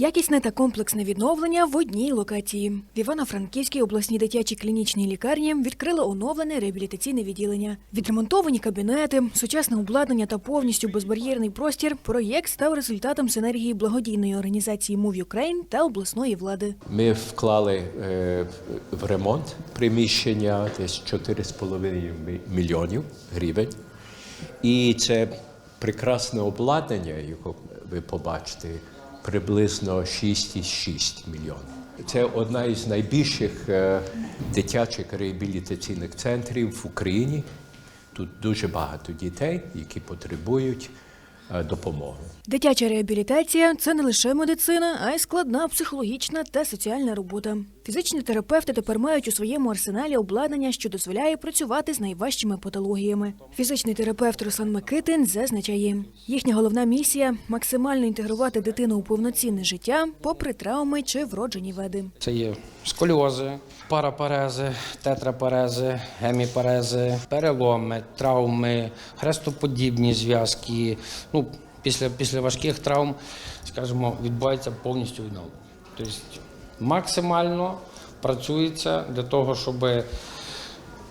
Якісне та комплексне відновлення в одній локації. В Івано-Франківській обласній дитячій клінічній лікарні відкрили оновлене реабілітаційне відділення. Відремонтовані кабінети, сучасне обладнання та повністю безбар'єрний простір. Проєкт став результатом синергії благодійної організації Move Ukraine та обласної влади. Ми вклали е, в ремонт приміщення десь 4,5 мі- мільйонів гривень. І це прекрасне обладнання, яке ви побачите, приблизно 6,6 мільйонів. Це одна із найбільших е, дитячих реабілітаційних центрів в Україні. Тут дуже багато дітей, які потребують допомоги. Дитяча реабілітація це не лише медицина, а й складна психологічна та соціальна робота. Фізичні терапевти тепер мають у своєму арсеналі обладнання, що дозволяє працювати з найважчими патологіями. Фізичний терапевт Руслан Микитин зазначає, їхня головна місія максимально інтегрувати дитину у повноцінне життя, попри травми чи вроджені веди. Це є сколіози, парапарези, тетрапарези, геміпарези, переломи, травми, хрестоподібні зв'язки. Ну, після, після важких травм, скажімо, відбувається повністю відновлення. Тобто максимально працюється для того, щоб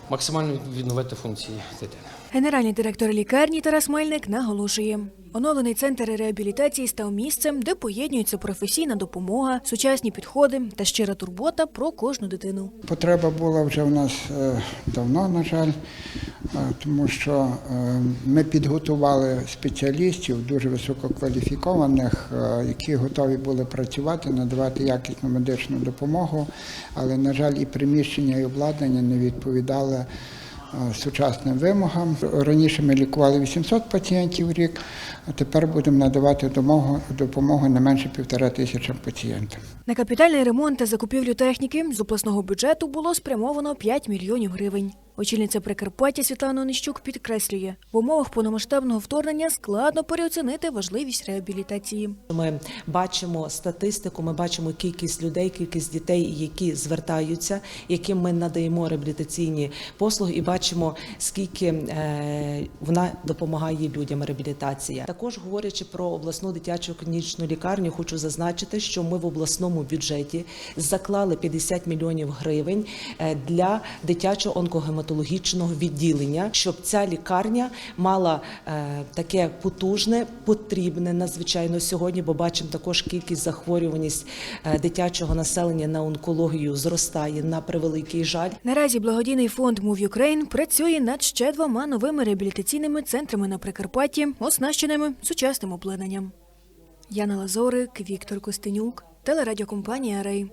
максимально відновити функції дитини. Генеральний директор лікарні Тарас Мельник наголошує, оновлений центр реабілітації став місцем, де поєднується професійна допомога, сучасні підходи та щира турбота про кожну дитину. Потреба була вже в нас е, давно, на жаль, тому що е, ми підготували спеціалістів дуже висококваліфікованих, е, які готові були працювати, надавати якісну медичну допомогу, але, на жаль, і приміщення, і обладнання не відповідали е, сучасним вимогам. Раніше ми лікували 800 пацієнтів в рік, а тепер будемо надавати допомогу, допомогу не менше півтора тисячам пацієнтам. На капітальний ремонт та закупівлю техніки з обласного бюджету було спрямовано 5 мільйонів гривень. Очільниця Прикарпаття Світлана Онищук підкреслює, в умовах повномасштабного вторгнення складно переоцінити важливість реабілітації. Ми бачимо статистику, ми бачимо кількість людей, кількість дітей, які звертаються, яким ми надаємо реабілітаційні послуги, і бачимо, скільки е, вона допомагає людям. Реабілітація. Також говорячи про обласну дитячу клінічну лікарню, хочу зазначити, що ми в обласному бюджеті заклали 50 мільйонів гривень е, для дитячого онкогематологічного відділення, щоб ця лікарня мала е, таке потужне, потрібне надзвичайно сьогодні, бо бачимо також кількість захворюваність е, дитячого населення на онкологію зростає на превеликий жаль. Наразі благодійний фонд Move Ukraine працює над ще двома новими реабілітаційними центрами на Прикарпатті, оснащеними сучасним обладнанням. Яна Лазорик, Віктор Костенюк, телерадіокомпанія Рей.